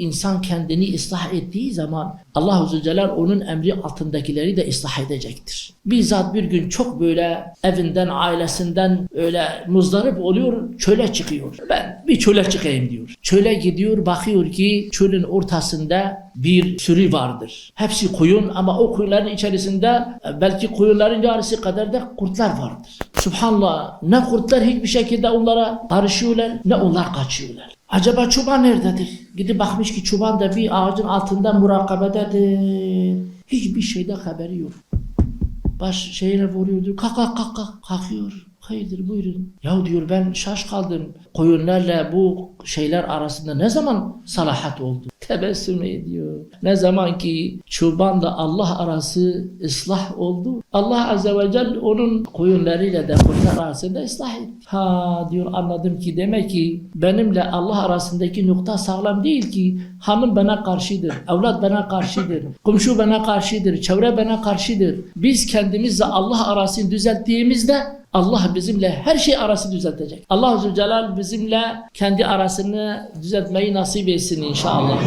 insan kendini ıslah ettiği zaman Allah Zülcelal onun emri altındakileri de ıslah edecektir. Bizzat bir gün çok böyle evinden, ailesinden öyle muzdarip oluyor, çöle çıkıyor. Ben bir çöle çıkayım diyor. Çöle gidiyor, bakıyor ki çölün ortasında bir sürü vardır. Hepsi koyun ama o koyunların içerisinde e, belki koyunların yarısı kadar da kurtlar vardır. Subhanallah ne kurtlar hiçbir şekilde onlara karışıyorlar ne onlar kaçıyorlar. Acaba çoban nerededir? Gidip bakmış ki çoban da bir ağacın altında murakabededir. Hiçbir şeyden haberi yok. Baş şeyine vuruyordu. Kalk kalk kalk kalk. Kalkıyor. Hayırdır buyurun. Ya diyor ben şaş kaldım. Koyunlarla bu şeyler arasında ne zaman salahat oldu? Tebessüm ediyor. Ne zaman ki çobanla Allah arası ıslah oldu. Allah Azze ve Celle onun koyunlarıyla da koyunlar arasında ıslah etti. Ha diyor anladım ki demek ki benimle Allah arasındaki nokta sağlam değil ki hanım bana karşıdır, evlat bana karşıdır, komşu bana karşıdır, çevre bana karşıdır. Biz kendimizle Allah arasını düzelttiğimizde Allah bizimle her şey arası düzeltecek. Allah Zülcelal bizimle kendi arasını düzeltmeyi nasip etsin inşallah.